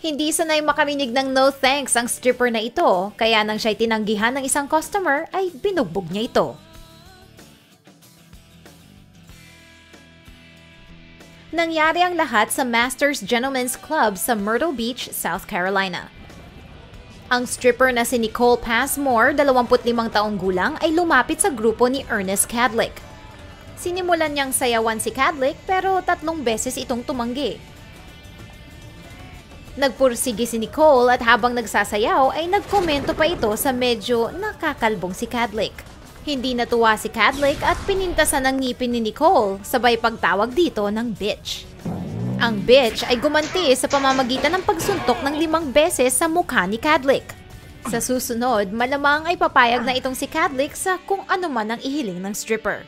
Hindi sanay makarinig ng no thanks ang stripper na ito, kaya nang siya'y tinanggihan ng isang customer ay binugbog niya ito. Nangyari ang lahat sa Masters Gentlemen's Club sa Myrtle Beach, South Carolina. Ang stripper na si Nicole Passmore, 25 taong gulang, ay lumapit sa grupo ni Ernest Cadlick. Sinimulan niyang sayawan si Cadlick pero tatlong beses itong tumanggi. Nagpursige si Nicole at habang nagsasayaw ay nagkomento pa ito sa medyo nakakalbong si Cadlick. Hindi natuwa si Cadlick at pinintasan ng ngipin ni Nicole, sabay pagtawag dito ng bitch. Ang bitch ay gumanti sa pamamagitan ng pagsuntok ng limang beses sa mukha ni Cadlick. Sa susunod, malamang ay papayag na itong si Cadlick sa kung ano man ang ihiling ng stripper.